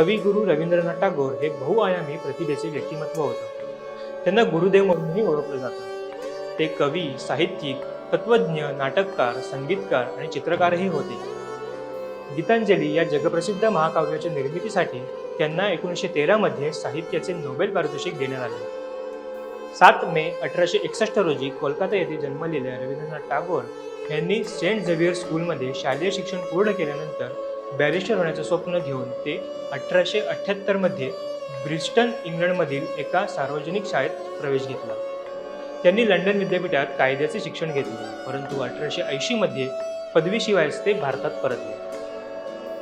कविगुरू रवींद्रनाथ टागोर हे बहुआयामी प्रतिभेचे व्यक्तिमत्व होतं. त्यांना गुरुदेव म्हणूनही ओळखलं जातं. ते कवी साहित्यिक तत्वज्ञ नाटककार संगीतकार आणि चित्रकारही होते. गीतांजली या जगप्रसिद्ध महाकाव्याच्या निर्मितीसाठी त्यांना एकोणीसशे तेरामध्ये साहित्याचे नोबेल पारितोषिक देण्यात आले. सात मे अठराशे एकसष्ट रोजी कोलकाता येथे जन्मलेल्या रवींद्रनाथ टागोर यांनी सेंट झेवियर स्कूलमध्ये शालेय शिक्षण पूर्ण केल्यानंतर बॅरिस्टर होण्याचं स्वप्न घेऊन ते अठराशे अठ्ठ्याहत्तरमध्ये ब्रिस्टन इंग्लंडमधील एका सार्वजनिक शाळेत प्रवेश घेतला. त्यांनी लंडन विद्यापीठात कायद्याचे शिक्षण घेतले परंतु अठराशे ऐंशीमध्ये पदवीशिवायच ते भारतात परतले.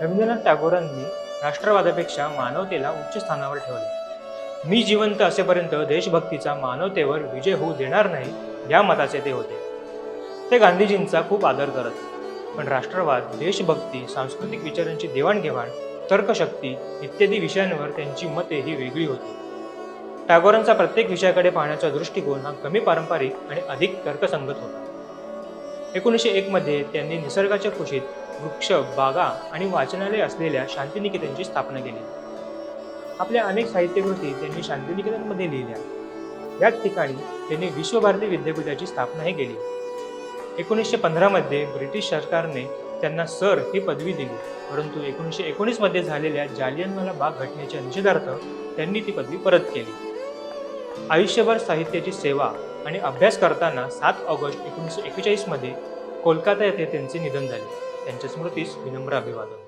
रवींद्रनाथ टागोरांनी राष्ट्रवादापेक्षा मानवतेला उच्च स्थानावर ठेवले. मी जिवंत असेपर्यंत देशभक्तीचा मानवतेवर विजय होऊ देणार नाही या मताचे ते होते. ते गांधीजींचा खूप आदर करत पण राष्ट्रवाद देशभक्ती सांस्कृतिक विचारांची देवाणघेवाण तर्कशक्ती इत्यादी विषयांवर त्यांची मते ही वेगळी होती. टागोरांचा प्रत्येक विषयाकडे पाहण्याचा दृष्टिकोन हा कमी पारंपरिक आणि अधिक तर्कसंगत होता. एकोणीसशे एकमध्ये त्यांनी निसर्गाच्या कुशीत वृक्ष बागा आणि वाचनालय असलेल्या शांतिनिकेतनची स्थापना केली. आपल्या अनेक साहित्यकृती त्यांनी शांतिनिकेतनमध्ये लिहिल्या. याच ठिकाणी त्यांनी विश्वभारती विद्यापीठाची स्थापनाही केली. एकोणीसशे पंधरामध्ये ब्रिटिश सरकारने त्यांना सर ही पदवी दिली. परंतु एकोणीसशे एकोणीसमध्ये झालेल्या जालियनवाला बाग घटनेच्या निषेधार्थ त्यांनी ती पदवी परत केली. आयुष्यभर साहित्याची सेवा आणि अभ्यास करताना सात ऑगस्ट एकोणीसशे एकेचाळीसमध्ये कोलकाता येथे त्यांचे निधन झाले. त्यांच्या स्मृतीस विनम्र अभिवादन.